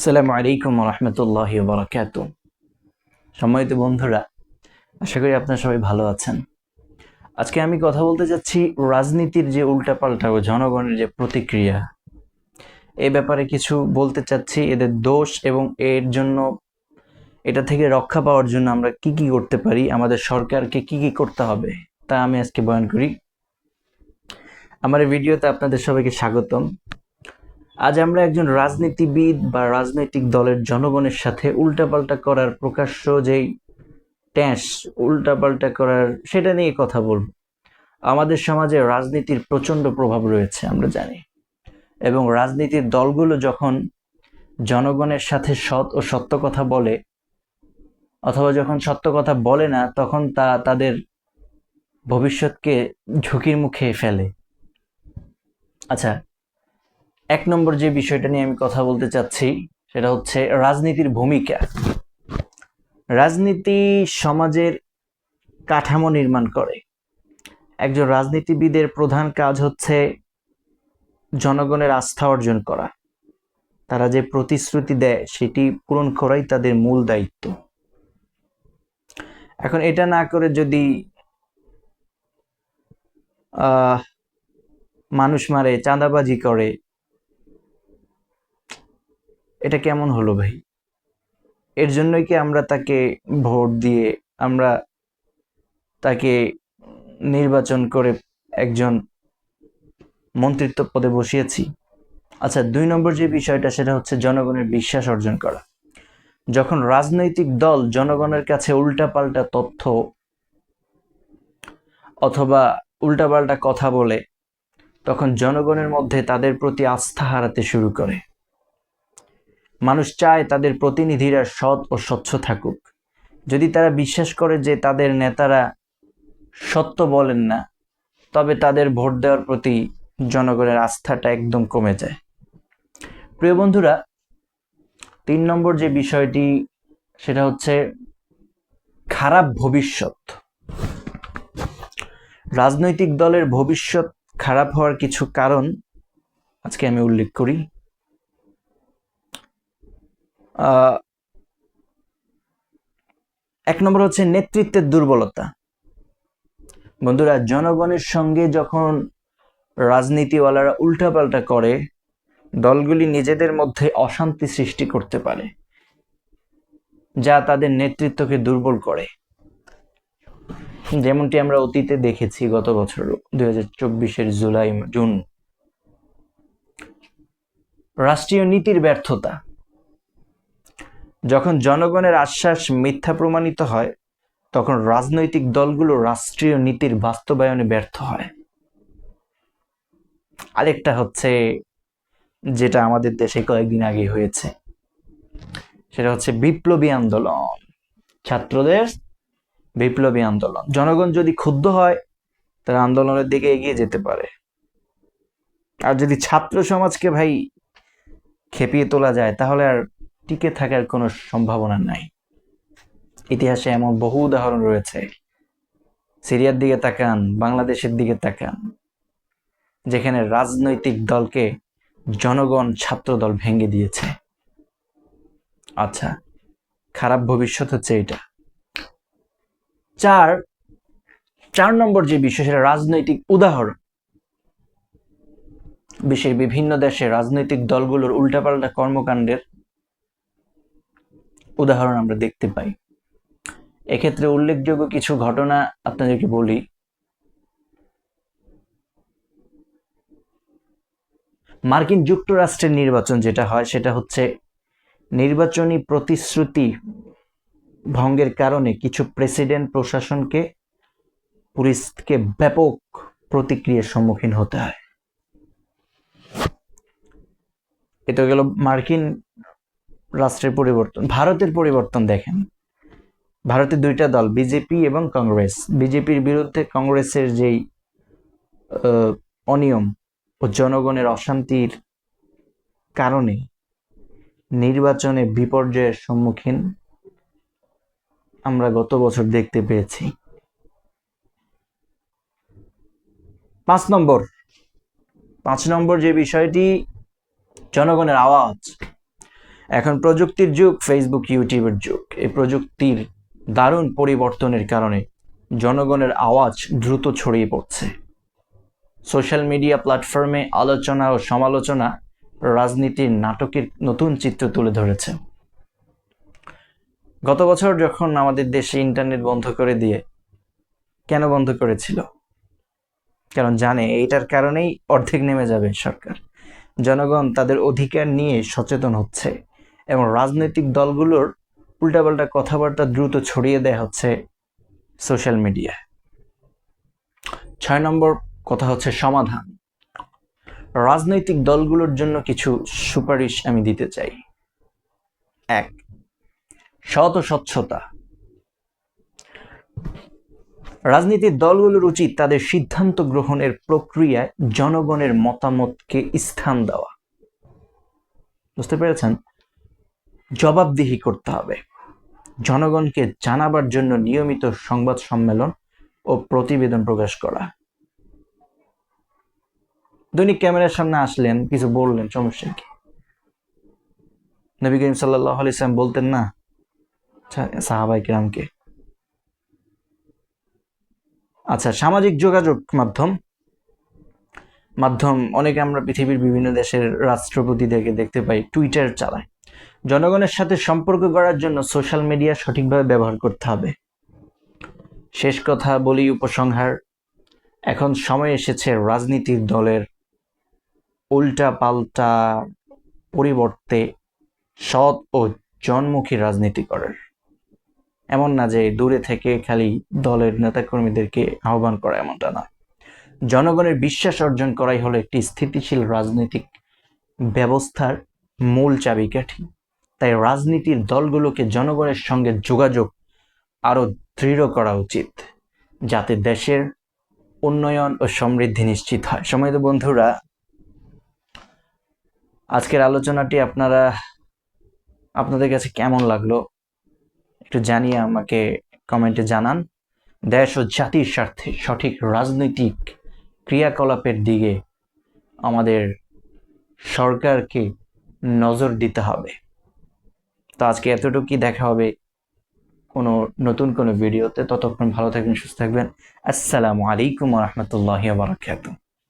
আসসালামু আলাইকুম রহমতুল্লাহ বরাকাত সম্মানিত বন্ধুরা, আশা করি আপনারা সবাই ভালো আছেন। আজকে আমি কথা বলতে যাচ্ছি রাজনীতির যে উল্টাপাল্টা ও জনগণের যে প্রতিক্রিয়া, এ ব্যাপারে কিছু বলতে চাচ্ছি। এদের দোষ এবং এর জন্য এটা থেকে রক্ষা পাওয়ার জন্য আমরা কি কি করতে পারি, আমাদের সরকারকে কি কি করতে হবে, তা আমি আজকে বয়ান করি। আমার ভিডিওতে আপনাদের সবাইকে স্বাগতম। আজ আমরা একজন রাজনীতিবিদ বা রাজনৈতিক দলের জনগণের সাথে উল্টাপাল্টা করার প্রকাশ্য যেই ট্যাঁস, উল্টাপাল্টা করার সেটা নিয়ে কথা বলব। আমাদের সমাজে রাজনীতির প্রচণ্ড প্রভাব রয়েছে, আমরা জানি। এবং রাজনীতির দলগুলো যখন জনগণের সাথে সৎ ও সত্য কথা বলে, অথবা যখন সত্য কথা বলে না, তখন তা তাদের ভবিষ্যৎকে ঝুঁকির মুখে ফেলে। আচ্ছা এক নম্বর যে বিষয়টা নিয়ে আমি কথা বলতে চাচ্ছি, সেটা হচ্ছে রাজনীতির ভূমিকা। রাজনীতি সমাজের কাঠামো নির্মাণ করে। একজন রাজনীতিবিদের প্রধান কাজ হচ্ছে জনগণের আস্থা অর্জন করা। তারা যে প্রতিশ্রুতি দেয়, সেটি পূরণ করাই তাদের মূল দায়িত্ব। এখন এটা না করে যদি মানুষ মারে, চাঁদাবাজি করে এটা কেমন হলো ভাই? এর জন্যই কি আমরা তাকে ভোট দিয়ে আমরা তাকে নির্বাচন করে একজন মন্ত্রিত্ব পদে বসিয়েছি? আচ্ছা দুই নম্বর যে বিষয়টা সেটা হচ্ছে জনগণের বিশ্বাস অর্জন করা। যখন রাজনৈতিক দল জনগণের কাছে উল্টাপাল্টা তথ্য অথবা উল্টাপাল্টা কথা বলে, তখন জনগণের মধ্যে তাদের প্রতি আস্থা হারাতে শুরু করে। মানুষ চায় তাদের প্রতিনিধিরা সৎ ও স্বচ্ছ থাকুক। যদি তারা বিশ্বাস করে যে তাদের নেতারা সত্য বলেন না, তবে তাদের ভোট দেওয়ার প্রতি জনগণের আস্থাটা একদম কমে যায়। প্রিয় বন্ধুরা, তিন নম্বর যে বিষয়টি, সেটা হচ্ছে খারাপ ভবিষ্যৎ। রাজনৈতিক দলের ভবিষ্যৎ খারাপ হওয়ার কিছু কারণ আজকে আমি উল্লেখ করি। এক নম্বর হচ্ছে নেতৃত্বের দুর্বলতা। বন্ধুরা, জনগণের সঙ্গে যখন রাজনীতিওয়ালারা উল্টাপাল্টা করে, দলগুলি নিজেদের মধ্যে অশান্তি সৃষ্টি করতে পারে, যা তাদের নেতৃত্বকে দুর্বল করে। যেমনটি আমরা অতীতে দেখেছি গত বছর, দুই হাজার চব্বিশের জুলাই, জুন। রাষ্ট্রীয় নীতির ব্যর্থতা। যখন জনগণের আশ্বাস মিথ্যা প্রমাণিত হয়, তখন রাজনৈতিক দলগুলো রাষ্ট্রীয় নীতির বাস্তবায়নে ব্যর্থ হয়। আরেকটা হচ্ছে, যেটা আমাদের দেশে কয়েকদিন আগে হয়েছে, সেটা হচ্ছে বিপ্লবী আন্দোলন। ছাত্রদের বিপ্লবী আন্দোলন। জনগণ যদি ক্ষুব্ধ হয়, তারা আন্দোলনের দিকে এগিয়ে যেতে পারে। আর যদি ছাত্র সমাজকে ভাই খেপিয়ে তোলা যায়, তাহলে আর টিকে থাকার কোনো সম্ভাবনা নাই। ইতিহাসে এমন বহু উদাহরণ রয়েছে। সিরিয়ার দিকে তাকান, বাংলাদেশের দিকে তাকান, যেখানে রাজনৈতিক দলকে জনগণ ছাত্র দল ভেঙে দিয়েছে। আচ্ছা খারাপ ভবিষ্যৎ হচ্ছে এটা। চার চার নম্বর যে বিষয়, সেটা রাজনৈতিক উদাহরণ। বিশ্বের বিভিন্ন দেশে রাজনৈতিক দলগুলোর উল্টাপাল্টা কর্মকাণ্ডের উদাহরণ আমরা দেখতে পাই। এক্ষেত্রে উল্লেখযোগ্য কিছু ঘটনা আপনাদেরকে বলি। মার্কিন যুক্তরাষ্ট্রের নির্বাচন যেটা হয়, সেটা হচ্ছে নির্বাচনী প্রতিশ্রুতি ভঙ্গের কারণে কিছু প্রেসিডেন্ট প্রশাসনকে, পুলিশকে ব্যাপক প্রতিক্রিয়ার সম্মুখীন হতে হয়। এটা গেল মার্কিন রাষ্ট্রের পরিবর্তন, ভারতের পরিবর্তন দেখেন। ভারতের দুইটা দল, বিজেপি এবং কংগ্রেস। বিজেপির বিরুদ্ধে কংগ্রেসের যেই অনিয়ম ও জনগণের অশান্তির কারণে নির্বাচনে বিপর্যয়ের সম্মুখীন আমরা গত বছর দেখতে পেয়েছি। পাঁচ নম্বর পাঁচ নম্বর যে বিষয়টি, জনগণের আওয়াজ। এখন প্রযুক্তির যুগ ফেসবুক ইউটিউবের যুগ। এই প্রযুক্তির দারুণ পরিবর্তনের কারণে জনগণের আওয়াজ দ্রুত ছড়িয়ে পড়ছে। সোশ্যাল মিডিয়া প্ল্যাটফর্মে আলোচনা ও সমালোচনা রাজনীতির নাটকের নতুন চিত্র তুলে ধরেছে। গত বছর যখন আমাদের দেশে ইন্টারনেট বন্ধ করে দিয়ে কেন বন্ধ করেছিল? কারণ জানে, এইটার কারণেই অর্ধেক নেমে যাবে সরকার। জনগণ তাদের অধিকার নিয়ে সচেতন হচ্ছে। এবং রাজনৈতিক দলগুলোর উল্টাপাল্টা কথাবার্তা দ্রুত ছড়িয়ে দেয়া হচ্ছে সোশ্যাল মিডিয়ায়। ছয় নম্বর কথা হচ্ছে সমাধান। রাজনৈতিক দলগুলোর জন্য কিছু সুপারিশ আমি দিতে চাই। এক ও স্বচ্ছতা। রাজনীতির দলগুলোর উচিত তাদের সিদ্ধান্ত গ্রহণের প্রক্রিয়ায় জনগণের মতামতকে স্থান দেওয়া। বুঝতে পেরেছেন? জবাবদিহি করতে হবে। জনগণকে জানাবার জন্য নিয়মিত সংবাদ সম্মেলন ও প্রতিবেদন প্রকাশ করা। দৈনিক ক্যামেরার সামনে আসলেন, কিছু বললেন, সমস্যা কি? নবী করিম সাল্লাহ আলিয়াল্লাম বলতেন না সাহাবাই কিরামকে। আচ্ছা সামাজিক যোগাযোগ মাধ্যম। মাধ্যম অনেকে আমরা পৃথিবীর বিভিন্ন দেশের রাষ্ট্রপতিদেরকে দেখতে পাই টুইটার চালায়। জনগণের সাথে সম্পর্ক করার জন্য সোশ্যাল মিডিয়া সঠিকভাবে ব্যবহার করতে হবে। শেষ কথা বলি উপসংহার। এখন সময় এসেছে রাজনীতির দলের উল্টা পাল্টা পরিবর্তে সৎ ও জনমুখী রাজনীতি করার। এমন না যে দূরে থেকে খালি দলের নেতাকর্মীদেরকে আহ্বান করা এমনটা না। জনগণের বিশ্বাস অর্জন করাই হলো একটি স্থিতিশীল রাজনৈতিক ব্যবস্থার মূল চাবিকাঠি তাই রাজনীতির দলগুলোকে জনগণের সঙ্গে যোগাযোগ আরও দৃঢ় করা উচিত, যাতে দেশের উন্নয়ন ও সমৃদ্ধি নিশ্চিত হয়। সময় বন্ধুরা, আজকের আলোচনাটি আপনারা, আপনাদের কাছে কেমন লাগল একটু জানিয়ে আমাকে কমেন্টে জানান। দেশ ও জাতির স্বার্থে সঠিক রাজনৈতিক ক্রিয়াকলাপের দিকে আমাদের সরকারকে নজর দিতে হবে। তো আজকে এতটুকুই, দেখা হবে কোনো নতুন কোনো ভিডিওতে। ততক্ষণ ভালো থাকবেন, সুস্থ থাকবেন। আসসালামু আলাইকুম রহমতুল্লাহ বারাকাতুহ।